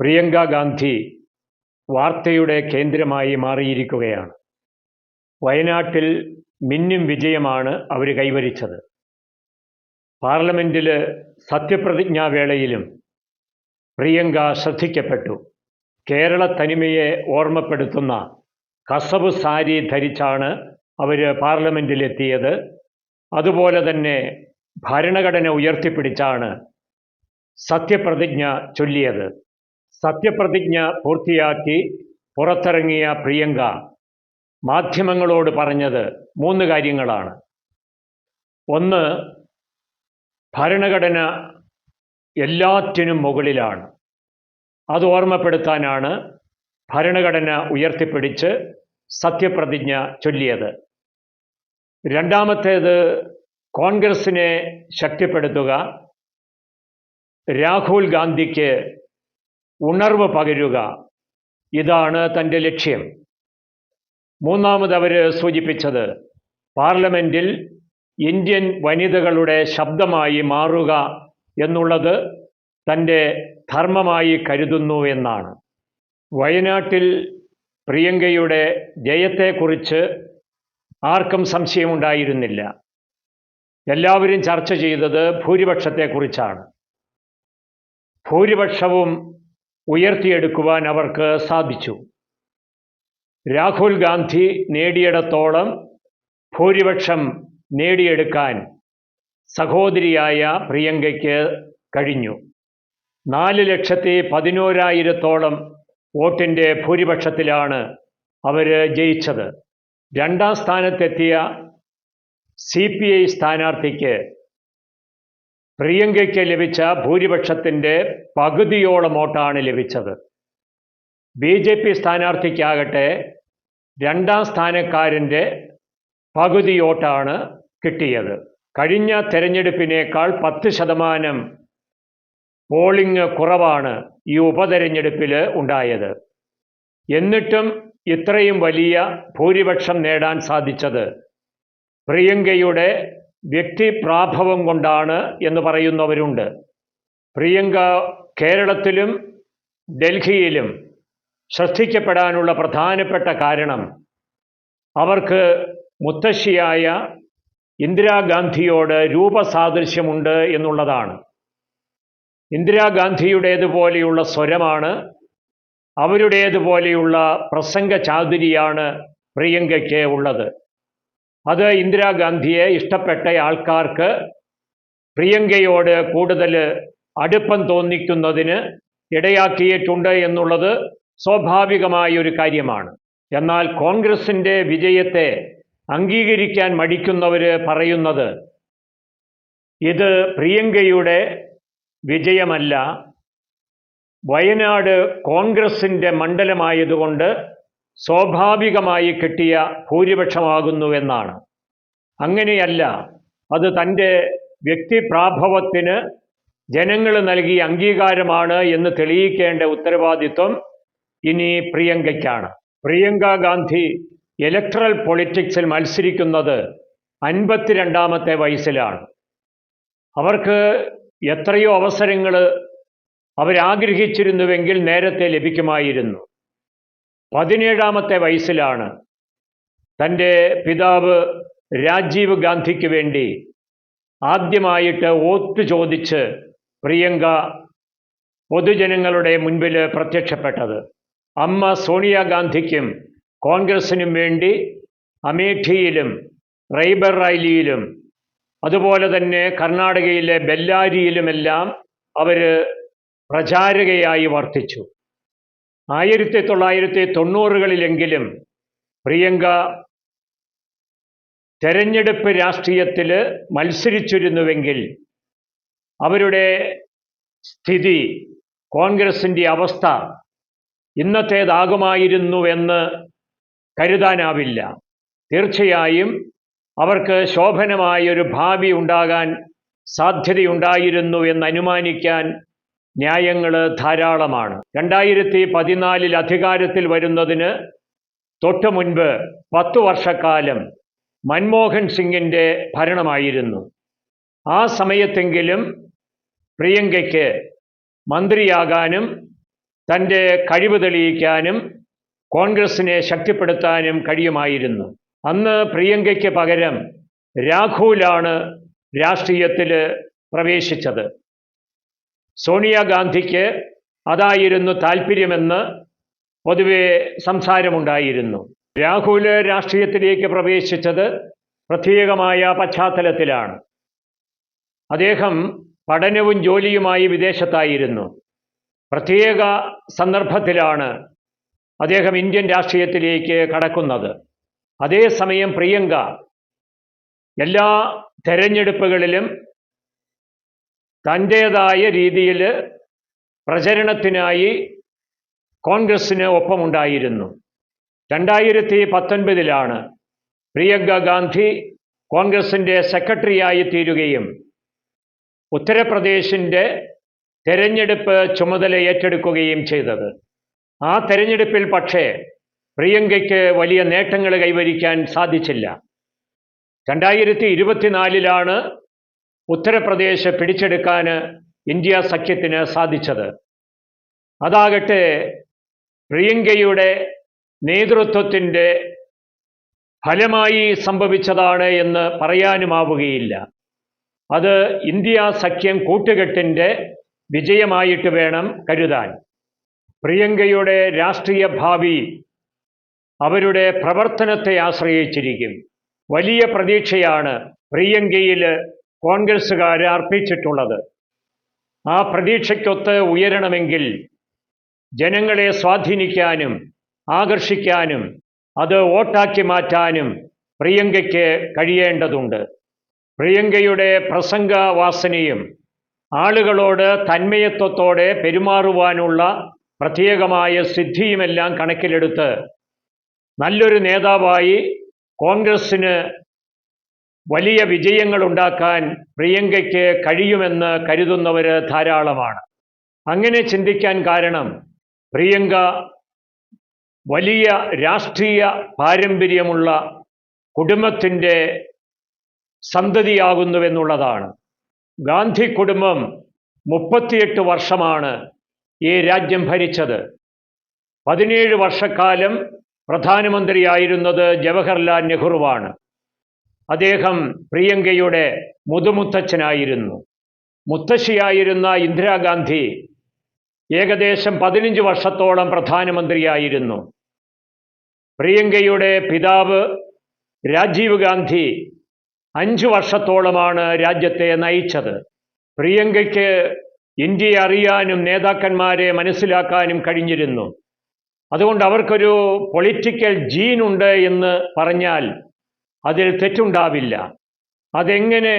പ്രിയങ്ക ഗാന്ധി വാർത്തയുടെ കേന്ദ്രമായി മാറിയിരിക്കുകയാണ്. വയനാട്ടിൽ മിന്നും വിജയമാണ് അവർ കൈവരിച്ചത്. പാർലമെന്റിൽ സത്യപ്രതിജ്ഞാവേളയിലും പ്രിയങ്ക ശ്രദ്ധിക്കപ്പെട്ടു. കേരള തനിമയെ ഓർമ്മപ്പെടുത്തുന്ന കസവ് സാരി ധരിച്ചാണ് അവർ പാർലമെന്റിലെത്തിയത് അതുപോലെ തന്നെ ഭരണഘടന ഉയർത്തിപ്പിടിച്ചാണ് സത്യപ്രതിജ്ഞ ചൊല്ലിയത്. സത്യപ്രതിജ്ഞ പൂർത്തിയാക്കി പുറത്തിറങ്ങിയ പ്രിയങ്ക മാധ്യമങ്ങളോട് പറഞ്ഞത് മൂന്ന് കാര്യങ്ങളാണ്. ഒന്ന് ഭരണഘടന എല്ലാറ്റിനും മുകളിലാണ്. അത് ഓർമ്മപ്പെടുത്താനാണ് ഭരണഘടന ഉയർത്തിപ്പിടിച്ച് സത്യപ്രതിജ്ഞ ചൊല്ലിയത്. രണ്ടാമത്തേത് കോൺഗ്രസിനെ ശക്തിപ്പെടുത്തുക. രാഹുൽ ഗാന്ധിക്ക് ഉണർവ് പകരുക. ഇതാണ് തന്റെ ലക്ഷ്യം. മൂന്നാമത് അവർ സൂചിപ്പിച്ചത് പാർലമെന്റിൽ ഇന്ത്യൻ വനിതകളുടെ ശബ്ദമായി മാറുക എന്നുള്ളത് തന്റെ ധർമ്മമായി കരുതുന്നു എന്നാണ്. വയനാട്ടിൽ പ്രിയങ്കയുടെ ജയത്തെക്കുറിച്ച് ആർക്കും സംശയമുണ്ടായിരുന്നില്ല. എല്ലാവരും ചർച്ച ചെയ്തത് ഭൂരിപക്ഷത്തെക്കുറിച്ചാണ്. ഭൂരിപക്ഷവും ഉയർത്തിയെടുക്കുവാൻ അവർക്ക് സാധിച്ചു. രാഹുൽ ഗാന്ധി നേടിയിടത്തോളം ഭൂരിപക്ഷം നേടിയെടുക്കാൻ സഹോദരിയായ പ്രിയങ്കയ്ക്ക് കഴിഞ്ഞു. നാല് ലക്ഷത്തി പതിനോരായിരത്തോളം വോട്ടിന്റെ ഭൂരിപക്ഷത്തിലാണ് അവർ ജയിച്ചത്. രണ്ടാം സ്ഥാനത്തെത്തിയ സി പി ഐ സ്ഥാനാർത്ഥിക്ക് പ്രിയങ്കയ്ക്ക് ലഭിച്ച ഭൂരിപക്ഷത്തിന്റെ പകുതിയോളം വോട്ടാണ് ലഭിച്ചത്. ബി ജെ പി സ്ഥാനാർത്ഥിക്കാകട്ടെ രണ്ടാം സ്ഥാനക്കാരന്റെ പകുതി വോട്ടാണ് കിട്ടിയത്. കഴിഞ്ഞ തെരഞ്ഞെടുപ്പിനേക്കാൾ പത്ത് ശതമാനം പോളിംഗ് കുറവാണ് ഈ ഉപതെരഞ്ഞെടുപ്പിൽ ഉണ്ടായത്. എന്നിട്ടും ഇത്രയും വലിയ ഭൂരിപക്ഷം നേടാൻ സാധിച്ചത് പ്രിയങ്കയുടെ വ്യക്തിപ്രാഭവം കൊണ്ടാണ് എന്ന് പറയുന്നവരുണ്ട്. പ്രിയങ്ക കേരളത്തിലും ഡൽഹിയിലും ശ്രദ്ധിക്കപ്പെടാനുള്ള പ്രധാനപ്പെട്ട കാരണം അവർക്ക് മുത്തശ്ശിയായ ഇന്ദിരാഗാന്ധിയോട് രൂപസാദൃശ്യമുണ്ട് എന്നുള്ളതാണ്. ഇന്ദിരാഗാന്ധിയുടേതുപോലെയുള്ള സ്വരമാണ് അവരുടേതുപോലെയുള്ള പ്രസംഗ ചാതുരിയാണ് പ്രിയങ്കയ്ക്ക് ഉള്ളത്. അത് ഇന്ദിരാഗാന്ധിയെ ഇഷ്ടപ്പെട്ട ആൾക്കാർക്ക് പ്രിയങ്കയോട് കൂടുതൽ അടുപ്പം തോന്നിക്കുന്നതിന് ഇടയാക്കിയിട്ടുണ്ട് എന്നുള്ളത് സ്വാഭാവികമായ ഒരു കാര്യമാണ്. എന്നാൽ കോൺഗ്രസിന്റെ വിജയത്തെ അംഗീകരിക്കാൻ മടിക്കുന്നവർ പറയുന്നത് ഇത് പ്രിയങ്കയുടെ വിജയമല്ല. വയനാട് കോൺഗ്രസിന്റെ മണ്ഡലമായതുകൊണ്ട് സ്വാഭാവികമായി കിട്ടിയ ഭൂരിപക്ഷമാകുന്നുവെന്നാണ്. അങ്ങനെയല്ല അത് തന്റെ വ്യക്തിപ്രാഭവത്തിന് ജനങ്ങൾ നൽകിയ അംഗീകാരമാണ് എന്ന് തെളിയിക്കേണ്ട ഉത്തരവാദിത്വം ഇനി പ്രിയങ്കയ്ക്കാണ്. പ്രിയങ്ക ഗാന്ധി ഇലക്ട്രൽ പൊളിറ്റിക്സിൽ മത്സരിക്കുന്നത് അൻപത്തിരണ്ടാമത്തെ വയസ്സിലാണ്. അവർക്ക് എത്രയോ അവസരങ്ങൾ അവരാഗ്രഹിച്ചിരുന്നുവെങ്കിൽ നേരത്തെ ലഭിക്കുമായിരുന്നു. പതിനേഴാമത്തെ വയസ്സിലാണ് തന്റെ പിതാവ് രാജീവ് ഗാന്ധിക്ക് വേണ്ടി ആദ്യമായിട്ട് ഓത്തു ചോദിച്ച് പ്രിയങ്ക പൊതുജനങ്ങളുടെ മുൻപിൽ പ്രത്യക്ഷപ്പെട്ടത്. അമ്മ സോണിയാഗാന്ധിക്കും കോൺഗ്രസിനും വേണ്ടി അമേഠിയിലും റൈബർ റൈലിയിലും അതുപോലെ തന്നെ കർണാടകയിലെ ബെല്ലാരിയിലുമെല്ലാം അവർ പ്രചാരകയായി വർത്തിച്ചു. ആയിരത്തി തൊള്ളായിരത്തി തൊണ്ണൂറുകളിലെങ്കിലും പ്രിയങ്ക തെരഞ്ഞെടുപ്പ് രാഷ്ട്രീയത്തിൽ മത്സരിച്ചിരുന്നുവെങ്കിൽ അവരുടെ സ്ഥിതി കോൺഗ്രസിന്റെ അവസ്ഥ ഇന്നത്തേതാകുമായിരുന്നുവെന്ന് കരുതാനാവില്ല. തീർച്ചയായും അവർക്ക് ശോഭനമായൊരു ഭാവി ഉണ്ടാകാൻ സാധ്യതയുണ്ടായിരുന്നു എന്ന് അനുമാനിക്കാൻ ന്യായങ്ങൾ ധാരാളമാണ്. രണ്ടായിരത്തി പതിനാലിൽ അധികാരത്തിൽ വരുന്നതിന് തൊട്ടു മുൻപ് പത്തു വർഷക്കാലം മൻമോഹൻ സിംഗിന്റെ ഭരണമായിരുന്നു. ആ സമയത്തെങ്കിലും പ്രിയങ്കയ്ക്ക് മന്ത്രിയാകാനും തന്റെ കഴിവ് തെളിയിക്കാനും കോൺഗ്രസിനെ ശക്തിപ്പെടുത്താനും കഴിയുമായിരുന്നു. അന്ന് പ്രിയങ്കയ്ക്ക് പകരം രാഘുലാണ് രാഷ്ട്രീയത്തിൽ പ്രവേശിച്ചത്. സോണിയാഗാന്ധിക്ക് അതായിരുന്നു താല്പര്യമെന്ന് പൊതുവെ സംസാരമുണ്ടായിരുന്നു. രാഹുൽ രാഷ്ട്രീയത്തിലേക്ക് പ്രവേശിച്ചത് പ്രത്യേകമായ പശ്ചാത്തലത്തിലാണ്. അദ്ദേഹം പഠനവും ജോലിയുമായി വിദേശത്തായിരുന്നു. പ്രത്യേക സന്ദർഭത്തിലാണ് അദ്ദേഹം ഇന്ത്യൻ രാഷ്ട്രീയത്തിലേക്ക് കടക്കുന്നത്. അതേസമയം പ്രിയങ്ക എല്ലാ തെരഞ്ഞെടുപ്പുകളിലും തന്റേതായ രീതിയിൽ പ്രചരണത്തിനായി കോൺഗ്രസ്സിന് ഒപ്പമുണ്ടായിരുന്നു. രണ്ടായിരത്തി പത്തൊൻപതിലാണ് പ്രിയങ്ക ഗാന്ധി കോൺഗ്രസിന്റെ സെക്രട്ടറിയായി തീരുകയും ഉത്തർപ്രദേശിന്റെ തെരഞ്ഞെടുപ്പ് ചുമതല ഏറ്റെടുക്കുകയും ചെയ്തത്. ആ തെരഞ്ഞെടുപ്പിൽ പക്ഷേ പ്രിയങ്കയ്ക്ക് വലിയ നേട്ടങ്ങൾ കൈവരിക്കാൻ സാധിച്ചില്ല. രണ്ടായിരത്തി ഇരുപത്തിനാലിലാണ് ഉത്തർപ്രദേശ് പിടിച്ചെടുക്കാൻ ഇന്ത്യ സഖ്യത്തിന് സാധിച്ചത്. അതാകട്ടെ പ്രിയങ്കയുടെ നേതൃത്വത്തിന്റെ ഫലമായി സംഭവിച്ചതാണ് എന്ന് പറയാനുമാവുകയില്ല. അത് ഇന്ത്യ സഖ്യം കൂട്ടുകെട്ടിന്റെ വിജയമായിട്ട് വേണം കരുതാൻ. പ്രിയങ്കയുടെ രാഷ്ട്രീയ ഭാവി അവരുടെ പ്രവർത്തനത്തെ ആശ്രയിച്ചിരിക്കും. വലിയ പ്രതീക്ഷയാണ് പ്രിയങ്കയിൽ കോൺഗ്രസ്സുകാർ അർപ്പിച്ചിട്ടുള്ളത്. ആ പ്രതീക്ഷയ്ക്കൊത്ത് ഉയരണമെങ്കിൽ ജനങ്ങളെ സ്വാധീനിക്കാനും ആകർഷിക്കാനും അത് വോട്ടാക്കി മാറ്റാനും പ്രിയങ്കയ്ക്ക് കഴിയേണ്ടതുണ്ട്. പ്രിയങ്കയുടെ പ്രസംഗ വാസനയും ആളുകളോട് തന്മയത്വത്തോടെ പെരുമാറുവാനുള്ള പ്രത്യേകമായ സിദ്ധിയുമെല്ലാം കണക്കിലെടുത്ത് നല്ലൊരു നേതാവായി കോൺഗ്രസ്സിന് വലിയ വിജയങ്ങൾ ഉണ്ടാക്കാൻ പ്രിയങ്കയ്ക്ക് കഴിയുമെന്ന് കരുതുന്നവർ ധാരാളമാണ്. അങ്ങനെ ചിന്തിക്കാൻ കാരണം പ്രിയങ്ക വലിയ രാഷ്ട്രീയ പാരമ്പര്യമുള്ള കുടുംബത്തിന്റെ സന്തതിയാകുന്നുവെന്നുള്ളതാണ്. ഗാന്ധി കുടുംബം മുപ്പത്തിയെട്ട് വർഷമാണ് ഈ രാജ്യം ഭരിച്ചത്. പതിനേഴ് വർഷക്കാലം പ്രധാനമന്ത്രിയായിരുന്നത് ജവഹർലാൽ നെഹ്റുവാണ്. അദ്ദേഹം പ്രിയങ്കയുടെ മുതുമുത്തച്ഛനായിരുന്നു. മുത്തശ്ശിയായിരുന്ന ഇന്ദിരാഗാന്ധി ഏകദേശം പതിനഞ്ച് വർഷത്തോളം പ്രധാനമന്ത്രിയായിരുന്നു. പ്രിയങ്കയുടെ പിതാവ് രാജീവ് ഗാന്ധി അഞ്ചു വർഷത്തോളമാണ് രാജ്യത്തെ നയിച്ചത്. പ്രിയങ്കയ്ക്ക് ഇന്ത്യയെ അറിയാനും നേതാക്കന്മാരെ മനസ്സിലാക്കാനും കഴിഞ്ഞിരുന്നു. അതുകൊണ്ട് അവർക്കൊരു പൊളിറ്റിക്കൽ ജീനുണ്ട് എന്ന് പറഞ്ഞാൽ അതിൽ തെറ്റുണ്ടാവില്ല. അതെങ്ങനെ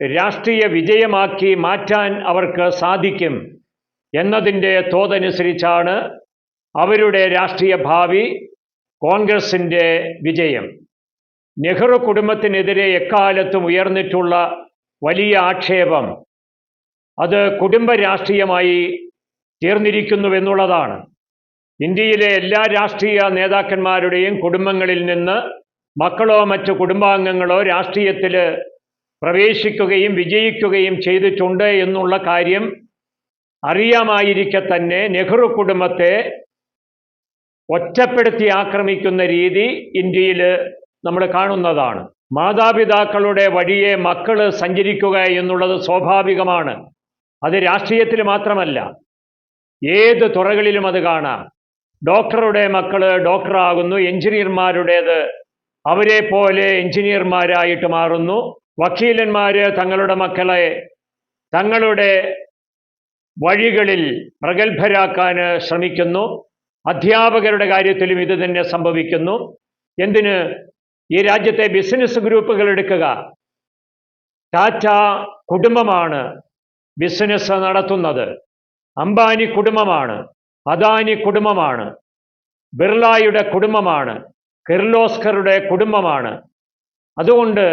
രാഷ്ട്രീയ വിജയമാക്കി മാറ്റാൻ അവർക്ക് സാധിക്കും എന്നതിന്റെ തോതനുസരിച്ചാണ് അവരുടെ രാഷ്ട്രീയ ഭാവി കോൺഗ്രസിന്റെ വിജയം. നെഹ്റു കുടുംബത്തിനെതിരെ എക്കാലത്തും ഉയർന്നിട്ടുള്ള വലിയ ആക്ഷേപം അത് കുടുംബ രാഷ്ട്രീയമായി തീർന്നിരിക്കുന്നുവെന്നുള്ളതാണ് ഇന്ത്യയിലെ എല്ലാ രാഷ്ട്രീയ നേതാക്കന്മാരുടെയും കുടുംബങ്ങളിൽ നിന്ന് മക്കളോ മറ്റു കുടുംബാംഗങ്ങളോ രാഷ്ട്രീയത്തിൽ പ്രവേശിക്കുകയും വിജയിക്കുകയും ചെയ്തിട്ടുണ്ട് എന്നുള്ള കാര്യം അറിയാമായിരിക്കെ തന്നെ നെഹ്റു കുടുംബത്തെ ഒറ്റപ്പെടുത്തി ആക്രമിക്കുന്ന രീതി ഇന്ത്യയിൽ നമ്മൾ കാണുന്നതാണ്. മാതാപിതാക്കളുടെ വഴിയെ മക്കൾ സഞ്ചരിക്കുക എന്നുള്ളത് സ്വാഭാവികമാണ്. അത് രാഷ്ട്രീയത്തിൽ മാത്രമല്ല ഏത് തുറകളിലും അത് കാണാം. ഡോക്ടറുടെ മക്കൾ ഡോക്ടറാകുന്നു എഞ്ചിനീയർമാരുടേത് അവരെ പോലെ എഞ്ചിനീയർമാരായിട്ട് മാറുന്നു. വക്കീലന്മാർ തങ്ങളുടെ മക്കളെ തങ്ങളുടെ വഴികളിൽ പ്രഗത്ഭരാക്കാൻ ശ്രമിക്കുന്നു. അധ്യാപകരുടെ കാര്യത്തിലും ഇത് തന്നെ സംഭവിക്കുന്നു. എന്തിന്? ഈ രാജ്യത്തെ ബിസിനസ് ഗ്രൂപ്പുകൾ എടുക്കുക. ടാറ്റ കുടുംബമാണ് ബിസിനസ് നടത്തുന്നത്. അംബാനി കുടുംബമാണ് അദാനി കുടുംബമാണ് ബിർളായുടെ കുടുംബമാണ്. കിർലോസ്കറുടെ കുടുംബമാണ്. അതുകൊണ്ട്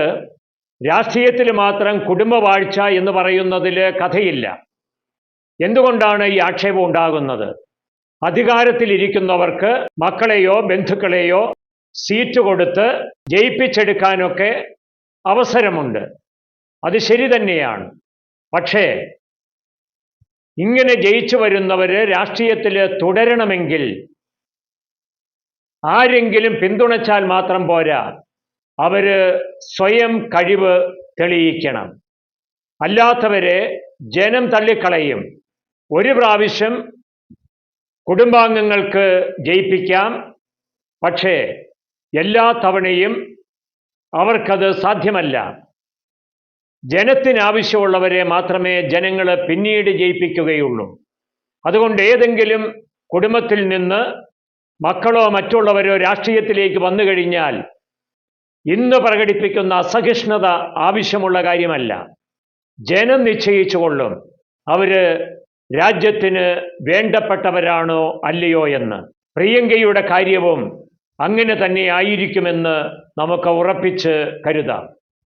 രാഷ്ട്രീയത്തിൽ മാത്രം കുടുംബവാഴ്ച എന്ന് പറയുന്നതിൽ കഥയില്ല. എന്തുകൊണ്ടാണ് ഈ ആക്ഷേപം ഉണ്ടാകുന്നത്? അധികാരത്തിലിരിക്കുന്നവർക്ക് മക്കളെയോ ബന്ധുക്കളെയോ സീറ്റ് കൊടുത്ത് ജയിപ്പിച്ചെടുക്കാനൊക്കെ അവസരമുണ്ട്. അത് ശരി തന്നെയാണ്. പക്ഷേ ഇങ്ങനെ ജയിച്ചു വരുന്നവര് രാഷ്ട്രീയത്തിൽ തുടരണമെങ്കിൽ ആരെങ്കിലും പിന്തുണച്ചാൽ മാത്രം പോരാ. അവർ സ്വയം കഴിവ് തെളിയിക്കണം. അല്ലാത്തവരെ ജനം തള്ളിക്കളയും. ഒരു പ്രാവശ്യം കുടുംബാംഗങ്ങൾക്ക് ജയിപ്പിക്കാം. പക്ഷേ എല്ലാ തവണയും അവർക്കത് സാധ്യമല്ല. ജനത്തിനാവശ്യമുള്ളവരെ മാത്രമേ ജനങ്ങൾ പിന്നീട് ജയിപ്പിക്കുകയുള്ളൂ. അതുകൊണ്ട് ഏതെങ്കിലും കുടുംബത്തിൽ നിന്ന് മക്കളോ മറ്റുള്ളവരോ രാഷ്ട്രീയത്തിലേക്ക് വന്നു കഴിഞ്ഞാൽ ഇന്ന് പ്രകടിപ്പിക്കുന്ന അസഹിഷ്ണുത ആവശ്യമുള്ള കാര്യമല്ല. ജനം നിശ്ചയിച്ചു കൊള്ളും. അവർ രാജ്യത്തിന് വേണ്ടപ്പെട്ടവരാണോ അല്ലയോ എന്ന്. പ്രിയങ്കയുടെ കാര്യവും അങ്ങനെ തന്നെ ആയിരിക്കുമെന്ന് നമുക്ക് ഉറപ്പിച്ച് കരുതാം.